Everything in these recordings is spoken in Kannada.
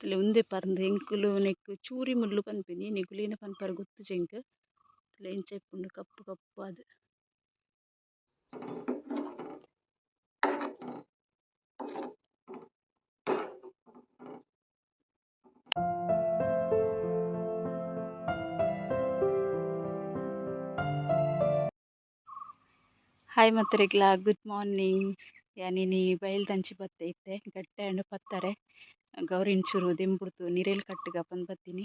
ಇತ್ತೆಲ ಉಂದೆ ಪರ್ಂದ್ ಎಂಕುಲು ನೆಕ್ಕ್ ಚೂರಿ ಮುಲ್ಲು ಪನ್ಪಿನಿ ನಿಕುಲು ಏನ ಪನ್ಪರೆ ಗೊತ್ತಿಜ ಎಂಕ್ ಇತ್ತೆಲ ಎಂಚ ಇಪ್ಪುಂಡು ಕಪ್ಪು ಕಪ್ಪು ಆದ್ ಹಾಯ್ ಮತ್ತರೆಗ್ಲ ಗುಡ್ ಮಾರ್ನಿಂಗ್ ಯಾನಿನಿ ಬಯಲ್ದಂಚಿ ಬತ್ತ ಇತ್ತೆ ಗಟ್ಟೆ ಆಂಡ್ ಪತ್ತರೆ ಗೌರಿನ್ ಚೂರು ದೆಂಬುಡ್ದು ನಿರೇಲ್ ಕಟ್ಟುಗ ಪಂದ್ ಬತ್ತೀನಿ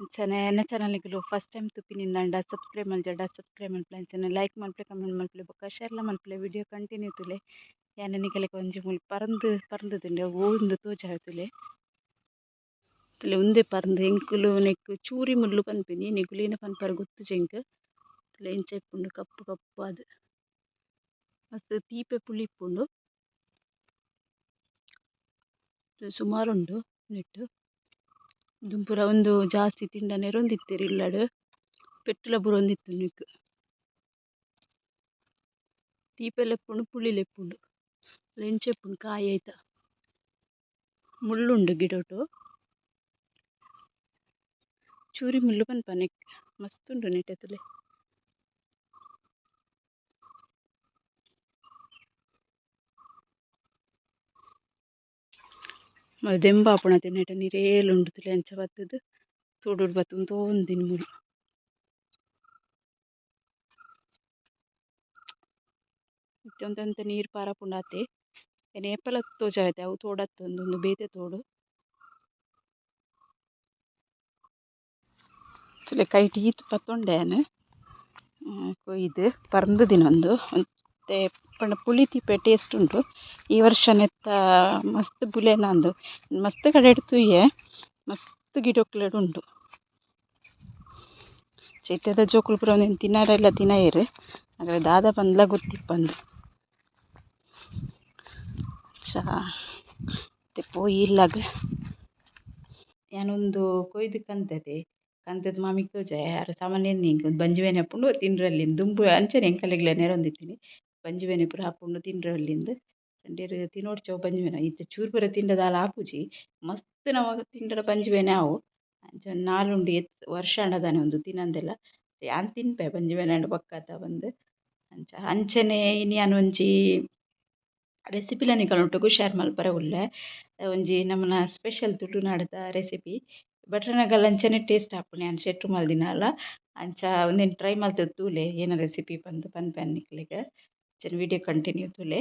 ಅಂಚನೆ ಎನ್ನ ಚಾನಲ್ನಿಕ್ಲು ಫಸ್ಟ್ ಟೈಮ್ ತುಪ್ಪಿನಿಂದಾಂಡ ಸಬ್ಸ್ಕ್ರೈಬ್ ಮಲ್ಜಾಡ ಸಬ್ಸ್ಕ್ರೈಬ್ ಮನ್ಪುಲೆ ಅಂಚನೆ ಲೈಕ್ ಮನ್ಪುಲೆ ಕಮೆಂಟ್ ಮನ್ಪುಲೆ ಬೊಕ್ಕ ಶೇರ್ಲ ಮನ್ಪುಲೆ ವಿಡಿಯೋ ಕಂಟಿನ್ಯೂ ತುಲೆ. ಯಾನ ನಿಕಲೆಗ್ ಒಂಜಿ ಮೂಲು ಪರಂದ್ ಪರಂದುದುಂಡೆ ಓಂದು ತೋಜಾವುತುಲೆ ಇತ್ತೆಲ ಉಂದೆ ಪರ್ಂದ್ ಎಂಕುಲು ನೆಕ್ಕ್, ಚೂರಿ ಮುಲ್ಲು ಪನ್ಪೆನಿ ನಿಕುಲು ಏನ ಪನ್ಪರೆ ಗೊತ್ತಿಜ ಎಂಕ್ ಇತ್ತೆಲ ಎಂಚ ಇಪ್ಪುಂಡು, ಕಪ್ಪು ಕಪ್ಪು ಆದ್ ಮಸ್ತ್ ತೀಪೆ ಪುಲಿ ಇಪ್ಪುಂಡು ಸುಮಾರುಂಡು ನೆಟ್ ದುಂಪುರ ಉಂದು ಜಾಸ್ತಿ ತಿಂಡ ನೆರೊಂದಿತ್ತೆರ್ ಇಲ್ಲಡ್. ಪೆಟ್ಟುಲ ಬುರೊಂದಿತ್ತುಂಡು ನಿಕ್ ತೀಪೆಲ ಇಪ್ಪುಂಡು ಉಪ್ಪುಂಡು ಎಂಚ ಇಪ್ಪುಂಡು ಕಾಯಿ ಐತ ಮುಳ್ಳುಂಡು ಗಿಡಟು. ಚೂರಿ ಮುಳ್ಳು ಪನ್ಪ ನೆಕ್ ಮಸ್ತ್ ಉಂಡು ನೆಟತುಲೆ ದೆಂಬಾಪುಣತೆ ನೆಟ ನಿರೇಲ್ ಉಂಡು ತುಲೆ ಅಂಚ ಬತ್ತುದು. ತೋಡೂಡು ಬತ್ತುಂದು ತೋಂದಿನ ದಿನ ಮುಳು ಒಂತೆ ನೀರ್ ಪಾರಪುಂಡು ಆತೆ. ಎನೆ ಏಪಲ ತೋಜಾವೆತೆ ಅವು ತೋಡತ್ತೊಂದೊಂದು ಬೇತೆ ತೋಡು. ಸುಲೆ ಕೈಟ್ ಈತ್ ಪತ್ತೊಂಡೆ ಆನ್ ಕೊಯ್ದು, ಪರ್ಂದ್ ದಿನೊಂದು ಮತ್ತೆ ಪುಳಿ ತಿಪ್ಪೆ ಟೇಸ್ಟ್ ಉಂಡು ಈ ವರ್ಷ ನೆತ್ತ ಮಸ್ತ್ ಬುಲೆನಾಂದ್ ಮಸ್ತ್ ಕಡೆಡ್ ತೂಯೆ ಮಸ್ತ್ ಗಿಡೊಕ್ಲೆಡ್ ಉಂಡು ಚೈತ್ಯದ ಜೋಕುಲು ಪೂರ ಒಂದೆನ್ ತಿನ್ನಾರೆಲ್ಲ ತಿನಯೆರ್. ಆದರೆ ದಾದ ಪಂದ್ಲ ಗೊತ್ತಿಪ್ಪಂದು ಚಾ ಮತ್ತೆ ಪೋಯಿ ಇಲ್ಲಗ್ ಯಾನೊಂದು ಕೊಯ್ದು ಕಂತದ. ಕಂತೆದ್ ತೋಜ. ಯಾರು ಸಾಮಾನ್ಯ ಒಂದು ಬಂಜುವೆನೆ ಆಪುಂಡು ತಿನ್ರೆಲಿಂದ್ ದುಂಬು ಅಂಚನೆ ಎಂಕಲೆಗ್ಲ ನೆರೊಂದಿತ್ತಿನಿ. ಬಂಜಿವೆನೆ ಪೂರ ಆಪುಂಡು ತಿನ್ರೆಲಿಂದ್ ತಿನೋಡ್ ಚೋ ಚೌ ಬಂಜಿವೆನ. ಇತ್ತೆ ಚೂರು ಪೂರ ತಿಂಡದ ದಾಲ ಆಪುಜಿ ಮಸ್ತ್ ನಮಕ್ ತಿಂಡಲ ಬಂಜಿವೆನೆ ಆವು ಅಂಚ ನಾಲುಂಡು ಎತ್ತ್ ವರ್ಷಾಂಡ ದಾನೆ ಉಂದು ತಿನಂದೆಲ ಯಾನ್ ತಿನ್ಪೆ ಬಂಜಿವೆನ ಪೊಕ್ಕತ ಪಂದ್ ಅಂಚ ಅಂಚನೆ ಇನಿ ಯಾನ್ ಒಂಜಿ ರೆಸಿಪಿಲ ನಿಕಲ್ನೊಟ್ಟುಗು ಶೇರ್ ಮಲ್ಪರೆ ಉಲ್ಲೆ. ಒಂಜಿ ನಮನ ಸ್ಪೆಷಲ್ ತುಳುನಾಡುದ ರೆಸಿಪಿ. ಭಟ್ರನಗಲ್ ಅಂಚನೆ ಟೇಸ್ಟ್ ಆಪುಂಡು ಯಾನ್ ಶೆಟ್ರು ಮಲ್ದಿನಾಲ ಅಂಚ ಉಂದೆನ್ ಟ್ರೈ ಮಲ್ತುದು ತೂಲೆ ಏನ ರೆಸಿಪಿ ಪಂದ್ ಪನ್ಪೆನ್ ನಿಕ್ಲೆಗ್ ಅಂಚನೆ ವಿಡಿಯೋ ಕಂಟಿನ್ಯೂ ತೂಲೆ.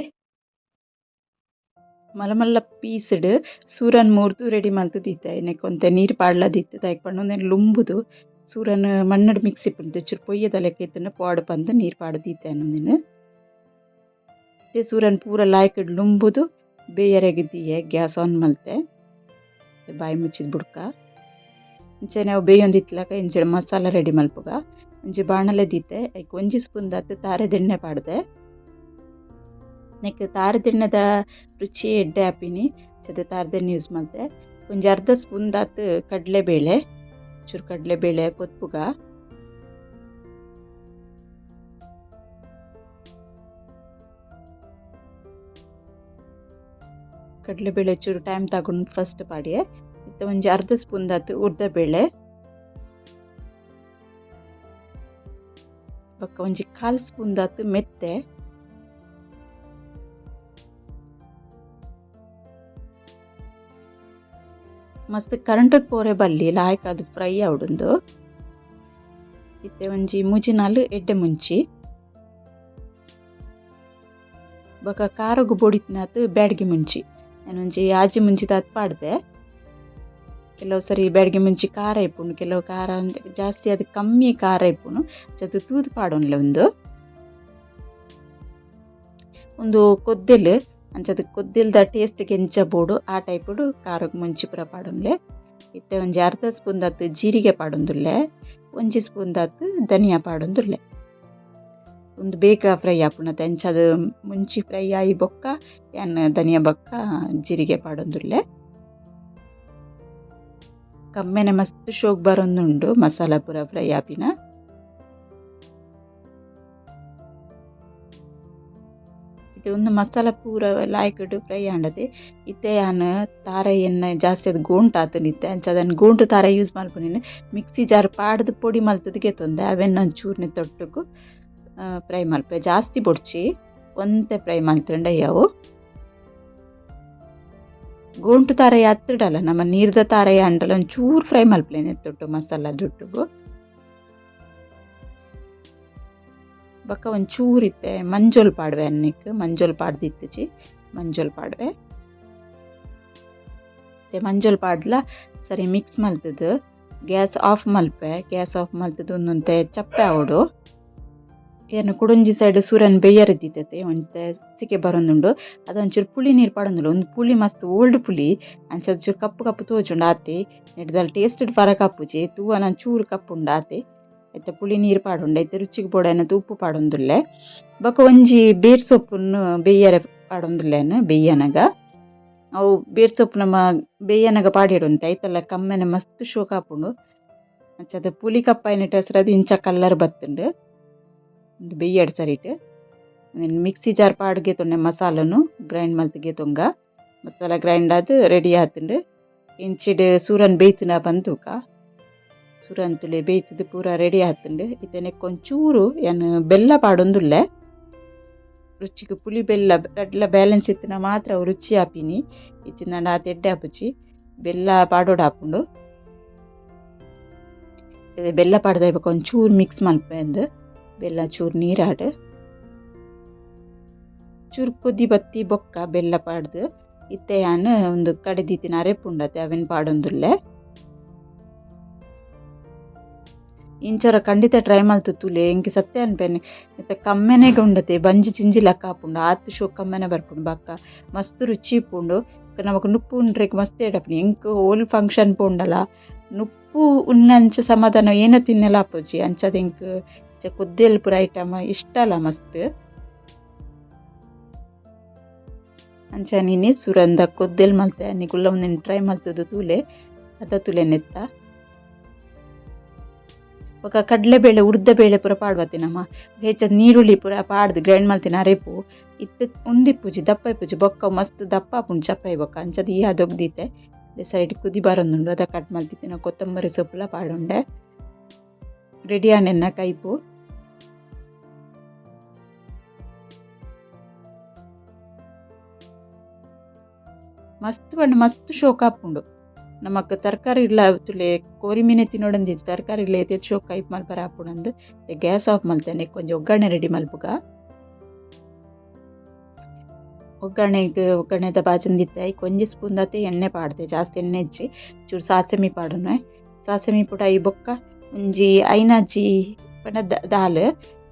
ಮಲ್ಲ ಮಲ್ಲ ಪೀಸ್ಡ್, ಸೂರನ್ ಮೂರ್ದು ರೆಡಿ ಮಲ್ತ್ ದೀತೆ ಐನೆಕ್ ಒಂತೆ ನೀರ್ ಪಾಡ್ಲದಿತ್ತ್. ದಾಯೆ ಪಂಡ ಉಂದೆನ್ ಲುಂಬುದು. ಸೂರನ್ ಮಣ್ಣಡು ಮಿಕ್ಸಿ ಇಪ್ಪುಂಡು ಚೂರು ಪೊಯ್ಯದ ಲೆಕ್ಕ ಇತ್ತುಂಡ ಪಾಡು ಪಂದ್ ನೀರ್ ಪಾಡ್ ದೀತೆನ್ ಇದೇ ಸೂರನ್ ಪೂರ ಲಾಯ್ಕುಡು ಲುಂಬುದು. ಬೇಯರೆಗ್ ದಿಯೆ ಗ್ಯಾಸ್ ಆನ್ ಮಲ್ತೆ. ಬಾಯಿ ಮುಚ್ಚಿದ ಬುಡ್ಕ. ಇಂಚೆನೆ ಅವು ಬೇಯೊಂದಿತ್ತಲಾಗ ಇಂಚೆ ಮಸಾಲ ರೆಡಿ ಮಲ್ಪುಗ. ಒಂಜಿ ಬಾಣಲೆ ದಿತ್ತೆ ಐಕ್ ಒಂಜಿ ಸ್ಪೂನ್ ದಾತ್ ತಾರೆದೆಣ್ಣೆ ಪಾಡ್ದೆ. ನೆಕ್ಕ್ ತಾರದಿಣ್ಣದ ರುಚಿ ಎಡ್ಡೆ ಹಾಪಿನಿ. ಸದ್ಯ ತಾರೆದೆಣ್ಣೆ ಯೂಸ್ ಮಾಡಿದೆ. ಒಂಜಿ ಅರ್ಧ ಸ್ಪೂನ್ ದಾತ್ ಕಡ್ಲೆಬೇಳೆ, ಚೂರು ಕಡಲೆಬೇಳೆ ಪೊತ್ಪುಗ ಕಡಲೆಬೇಳೆ ಚೂರು ಟೈಮ್ ತಗೊಂಡು ಫಸ್ಟ್ ಪಾಡಿಯೆ ಇತ್ತೆ ಒಂಜಿ ಅರ್ಧ ಸ್ಪೂನ್ ದಾತ್ ಬೇಳೆ ಬೊಕ್ಕ ಒಂಜಿ ಕಾಲ್ ಸ್ಪೂನ್ ದಾತ್ ಮೆತ್ತೆ. ಮಸ್ತ್ ಕರೆಂಟ್ ಪೋರೆ ಬಲ್ಲಿ ಲಾಯ್ಕ್ ಅದು ಫ್ರೈ ಆವುಡುಂದು ಇತ್ತೆ ಒಂಜಿ ಮುಜಿನಾಲ್ ಎಡ್ಡೆ ಮುಂಚಿ. ಬೊಕ ಕಾರಗ್ ಬೊಡಿತ್ನಾತ್ ಬ್ಯಾಡ್ಗೆ ಮುಂಚಿ. ನಾನೊಂಜಿ ಆಜಿ ಮುಂಚಿ ಅದು ಪಾಡ್ದೆ. ಕೆಲವು ಸರಿ ಬ್ಯಾಡ್ಗೆ ಮುಂಚಿ ಖಾರ ಇಪ್ಪುಂಡು, ಕೆಲವು ಖಾರ ಜಾಸ್ತಿ ಅದು ಕಮ್ಮಿ ಖಾರ ಇಪ್ಪುನು ಅದು ತೂದು ಪಾಡೋನ್ಲೆ ಒಂದು. ಒಂದು ಕೊದ್ದೆಲ್ ಅಂಚದ ಕೊದ್ದೆಲ್ದ ಟೇಸ್ಟ್ ಎಂಚ ಬೋಡು, ಆ ಟೈಪುಡು ಖಾರಗ್ ಮುಂಚಿ ಪೂರ ಪಾಡೊನ್ಲೆ ಇತ್ತೆ ಒಂಜಿ ಅರ್ಧ ಸ್ಪೂನ್ ದಾತ್ ಜೀರಿಗೆ ಪಾಡೊಂದುಲ್ಲೆ ಒಂಜಿ ಸ್ಪೂನ್ ದಾತ್ ಧನಿಯಾ ಪಾಡೊಂದುಲ್ಲೆ ಒಂದು ಬೇಗ ಫ್ರೈ ಆಪುಂಡತೆ ಅಂಚಾದ್ ಮುಂಚಿ ಫ್ರೈ ಆಯಿ ಬೊಕ್ಕ ಯಾನ್ ಧನಿಯಾ ಬೊಕ್ಕ, ಜೀರಿಗೆ ಪಾಡೊಂದುಲ್ಲೆ ಕಮ್ಮೆನೆ ಮಸ್ತ್ ಶೋಕ್ ಬರೊಂದುಂಡು ಮಸಾಲ ಪೂರ ಫ್ರೈ ಆಪಿನ. ಇದು ಒಂದು ಮಸಾಲ ಪೂರ ಲಾಯ್ಕಡ್ ಫ್ರೈ ಆಂಡದೆ ಇತ್ತೆ ಯಾನ್ ತಾರೆ ಎಣ್ಣೆ ಜಾಸ್ತಿ ಅದು ಗೋಂಟ್ ಆತನಿತ್ತೆ ಅಂಚ ಅದನ್ನು ಗೋಂಟು ತಾರೆ ಯೂಸ್ ಮಲ್ಪುನಿನ ಮಿಕ್ಸಿ ಜಾರ್ ಪಾಡ್ದು ಪೊಡಿ ಮಲ್ತದ್ ಗೆತ್ತೊಂದೆ ಅವೆನ್ನ ಒಂಚೂರ್ನೆ ತೊಟ್ಟುಗು ಫ್ರೈ ಮಲ್ಪೆ ಜಾಸ್ತಿ ಬೊಡ್ಚಿ, ಒಂತೆ ಫ್ರೈ ಮಲ್ತಂಡ ಅವು. ಗೋಂಟು ತಾರೆ ಹತ್ತಿಡಲ್ಲ ನಮ್ಮ ನೀರ್ದ ತಾರೆ ಅಂಡಲ ಒಂಚೂರು ಫ್ರೈ ಮಲ್ಪಲೇನೆ ತೊಟ್ಟು ಮಸಾಲ ಜುಟ್ಟುಗು. ಬೊಕ್ಕ ಒಂಚೂರು ಇತ್ತೆ. ಮಂಜೋಲ್ ಪಾಡ್ವೆ ಅನ್ನಕ್ಕೆ ಮಂಜೋಲ್ ಪಾಡ್ದಿತ್ತುಜಿ. ಮಂಜೋಲ್ ಪಾಡ್ವೆ. ಮಂಜೋಲ್ ಪಾಡ್ಲ ಸರಿ ಮಿಕ್ಸ್ ಮಲ್ತದ್ದು ಗ್ಯಾಸ್ ಆಫ್ ಮಲ್ಪೆ. ಗ್ಯಾಸ್ ಆಫ್ ಮಲ್ತದ್ದು ಒಂದೊಂತೆ ಚಪ್ಪೆ ಅವಡು ಏನು ಕುಡೊಂಜಿ ಸೈಡ್ ಸೂರ್ಯನ ಬೇಯರಿದ್ದಿತ್ತೈತೆ ಒಂತೆ ಸಿಕ್ಕೆ ಬರೋಂದುಂಡು. ಅದೊಂಚೂರು ಪುಳಿ ನೀರು ಪಾಡೊಂದುಂಡು. ಒಂದು ಪುಳಿ ಮಸ್ತ್ ಓಲ್ಡ್ ಪುಳಿ. ಅಂಚ ಚೂರು ಕಪ್ಪು ಕಪ್ಪು ತೋಜುಂಡು ಆತಿ ನೆಡ್ದಲ್ಲಿ ಟೇಸ್ಟ್ ಫರಕ್ ಆಪುಜಿ ತೂವನ ಚೂರು ಕಪ್ಪು ಉಂಡು ಆತೆ ಐತೆ, ಪುಳಿ ನೀರು ಪಾಡುಂಡು. ಐತೆ, ರುಚಿಗೆ ಬೋಡೈನದ ಉಪ್ಪು ಪಾಡೊಂದುಲ್ಲೆ. ಬೊಕ ಒಂಜಿ ಬೇರ್ ಸೊಪ್ಪುನು ಬೇಯ್ಯರೆ ಪಾಡೊಂದುಲ್ಲೆನ್ ಬೇಯನಗ. ಅವು ಬೇರ್ ಸೊಪ್ಪು ನಮ್ಮ ಬೇಯನಗ ಪಾಡಿಡುಂತೆ ಐತಲ್ಲ, ಕಮ್ಮೆನೆ ಮಸ್ತ್ ಶೋಕ್ ಆಪುಂಡು. ಪುಲಿ ಪುಳಿ ಕಪ್ಪಾಯಿನಟ್ ಹೆಸರದು ಇಂಚ ಕಲ್ಲರ್ ಬತ್ತುಂಡು. ಒಂದು ಬೇಯ್ಯಡ್ ಸರಿಟ್. ಮಿಕ್ಸಿ ಜಾರ್ ಪಾಡ್ಗೆ ತೊಂಡೆ ಮಸಾಲನು, ಗ್ರೈಂಡ್ ಮಲ್ತಿಗೆ ತೊಂಗ. ಮಸಾಲ ಗ್ರೈಂಡ್ ಆದ್ ರೆಡಿ ಆತುಂಡು. ಇಂಚಿಡ್ ಸೂರನ್ ಬೇಯ್ತುನ ಬಂತೂಕ. ಸೂರನ್ ತುಲೆ ಪೂರ ರೆಡಿ ಆತುಂಡು ಇತ್ತೆನೆಕ್ ಒಂಚೂರು ಏನು ಬೆಲ್ಲ ಪಾಡೊಂದುಲ್ಲೆ. ರುಚಿಗೆ ಪುಳಿ ಬೆಲ್ಲ, ರಡ್ಲ ಬ್ಯಾಲೆನ್ಸ್ ಇತ್ತಿನ ಮಾತ್ರ ರುಚಿ ಆಪಿನಿ. ಇಚ್ಚಿನ ಆತ ಎಡ್ಡೆ ಆಪುಜಿ ಬೆಲ್ಲ ಪಾಡೋಡು ಆಪುಂಡು ಬೆಲ್ಲ ಪಾಡ್ದ ಇವಾಗ ಒಂಚೂರು ಮಿಕ್ಸ್ ಮಲ್ಪೆಂದು ಬೆಲ್ಲ ಚೂರು ನೀರಾಡು. ಚೂರು ಕುದಿ ಬತ್ತಿ ಬೊಕ್ಕ ಬೆಲ್ಲ ಪಾಡ್ದು. ಇತ್ತೆ ಯಾನ್ ಒಂದು ಕಡೆದಿತ್ತಿನ ಅರೆಪುಂಡತೆ ಅವೆನ್ ಪಾಡೊಂದುಲ್ಲೆ. ಇಂಚರ ಖಂಡಿತ ಟ್ರೈ ಮಲ್ತು ತೂಲೆ ಎಂಕ್ ಸತ್ಯ ಅನ್ಪೇನೆ. ಮತ್ತೆ ಕಮ್ಮೆನೆಗ ಉಂಡತೆ ಬಂಜಿ ಚಿಂಜಿ ಲೆಕ್ಕ ಆಪುಂಡು ಆತ್ ಶೋ ಕಮ್ಮೆನೆ ಬರ್ಪುಂಡು ಬಕ್ಕ. ಮಸ್ತ್ ರುಚಿ ಇಪ್ಪುಂಡು ನಮಕ್ ನುಪ್ಪು ಉಂಡ್ರೆಗ್ ಮಸ್ತ್ ಏಡಪ್ನಿ ಎಂಕ್ ಓಲ್ ಫಂಕ್ಷನ್ ಪೋಂಡಲ. ನುಪ್ಪು ಉನ್ನಂಚ ಸಮಾಧಾನ ಏನ ತಿನ್ನಲ ಆಪುಜಿ ಅಂಚದ ಎಂಕ್ ಕುದ್ದೆಲ್ ಪೂರ ಐಟಮ್ ಇಷ್ಟ ಅಲ್ಲ ಮಸ್ತ್. ಅಂಚ ನೀನೆ ಸುರಂದ ಕೊದ್ದೆಲ್ ಮಲ್ತೆ. ನೀ ಕುಲ್ಲ ಒಂದಿನ ಟ್ರೈ ಮಲ್ತದು ತೂಲೆ. ಅದ ತುಲೆ ನೆತ್ತ. ಬೊಕ ಕಡ್ಲೆಬೇಳೆ ಉರ್ದ ಪೂರ ಪಾಡ್ವತ್ತೆ ನಮ್ಮ ಹೆಚ್ಚ ನೀರುಳ್ಳಿ ಪೂರ ಪಾಡ್ದು ಗ್ರೈಂಡ್ ಮಲ್ತಿನ ಅರೆಪು ಇತ್ತೆ ಉಂದಿಪ್ಪುಜಿ ದಪ್ಪ ಪೂಜಿ ಬೊಕ್ಕ ಮಸ್ತ್ ದಪ್ಪ ಆಪುಂಡು ಚಪ್ಪಾಯಿ ಬೊಕ್ಕ ಅಂಚದ ಈ ಅದೊಗ್ದಿತ್ತೆ ಸೈಡ್ ಕುದಿ ಬರೊಂದುಂಡು ಅದ ಕಟ್ ಮಲ್ತಿತ್ತಿನ ಕೊತ್ತಂಬರಿ ಸೊಪ್ಪುಲ ಪಾಡುಂಡೆ ರೆಡಿ ಆಂಡೆನ್ನ ಕೈಪು ಮಸ್ತ್ ಬಣ್ಣ ಮಸ್ತ್ ಶೋಕ್ ಆಪುಂಡು ನಮಕ್ ತರಕಾರಿ ಇಲ್ಲ ತುಲೆ ಕೋರಿ ಮೀನೆ ತಿನ್ನೋಡಂದಿತ್ತು ತರಕಾರಿ ಇಲ್ಲ ಐತೆ ಶೋಕ್ ಕೈಪ್ ಮಲ್ಪರ ಆಪುಂಡು ಗ್ಯಾಸ್ ಆಫ್ ಮಲ್ತೇನೆ ಕೊಂಚ ಒಗ್ಗರಣೆ ರೆಡಿ ಮಲ್ಪುಗ. ಒಗ್ಗರಣೆಗೆ ಒಗ್ಗರಣೆದ ಬಾಜಂದಿತ್ತೆ ಐ ಕೊಂಜಿ ಸ್ಪೂನ್ ದತ್ತೆ ಎಣ್ಣೆ ಪಾಡ್ದೆ ಜಾಸ್ತಿ ಎಣ್ಣೆ ಹಚ್ಚಿ ಚೂರು ಸಾಸಮಿ ಪಾಡುನೆ. ಸಾಸಮಿ ಪುಡ ಐ ಬೊಕ್ಕ ಒಂಜಿ ಐನಾಜಿ ಪಂಡ ದಾಲ್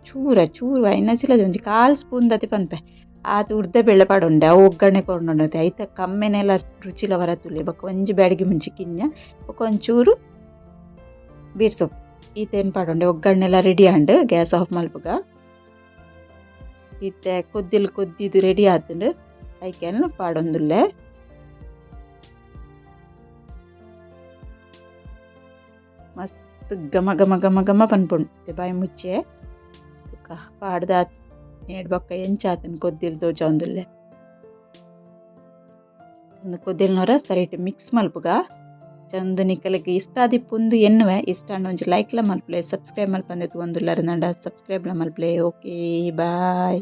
ಚೂರ, ಚೂರು ಐನಾಜಿಲದ ಒಂಜಿ ಕಾಲ್ ಸ್ಪೂನ್ ದತ್ತೆ ಪನ್ಪೆ. ಆತು ಉರ್ದ ಬೇಳೆ ಪಾಡುಂಡೆ ಅವು ಒಗ್ಗರಣೆ ಕೊಂಡೊಂಡತೆ ಐತ ಕಮ್ಮೆನೆಲ್ಲ ರುಚಿಲ ಬರತುಲೆ ಬೊಕ ಒಂಜಿ ಬ್ಯಾಡಿಗೆ ಮುಂಚೆ ಕಿಂಜ ಬೊಕ ಒಂಚೂರು ಬೀರ್ ಸೊಪ್ಪು ಈತೇನು ಪಾಡುಂಡೆ ಒಗ್ಗರಣೆ ಎಲ್ಲ ready and gas off ಮಲ್ಪುಗ ಈತೆ ಕೊದ್ದಿಲ್ ಕೊದ್ದಿದು ready ಆತುಂಡು ಐಕೆನ್ ಪಾಡೊಂದುಲ್ಲೆ ಮಸ್ತ್ ಘಮ ಘಮ ಘಮ ಘಮ ಪನ್ಪುಂಡು ಬಾಯಿ ಮುಚ್ಚೆ ಪಾಡ್ದ ಏಡ್ ಬೊಕ್ಕ ಎಂಚಾತನ್ ಕೊದ್ದಿಲ್ ತೋಜಾಂದುಲ್ಲೆ ಒಂದು ಕೊದ್ದಿಲ್ನೊರ ಸರಿಟ್ ಮಿಕ್ಸ್ ಮಲ್ಪುಗ ಚಂದ ನಿಕ್ಕಲಿಗೆ ಇಷ್ಟ ಆದಿಪ್ಪುಂದು ಎನ್ನುವೆ, ಇಷ್ಟ ಒಂಜಿ ಲೈಕ್ಲ ಮಲ್ಪಲೆ ಸಬ್ಸ್ಕ್ರೈಬ್ ಮಲ್ಪಂದೆ ತೂಂದುಲ್ಲಾರ ನಂಡ ಸಬ್ಸ್ಕ್ರೈಬ್ಲ ಮಲ್ಪಲೆ ಓಕೆ ಬಾಯ್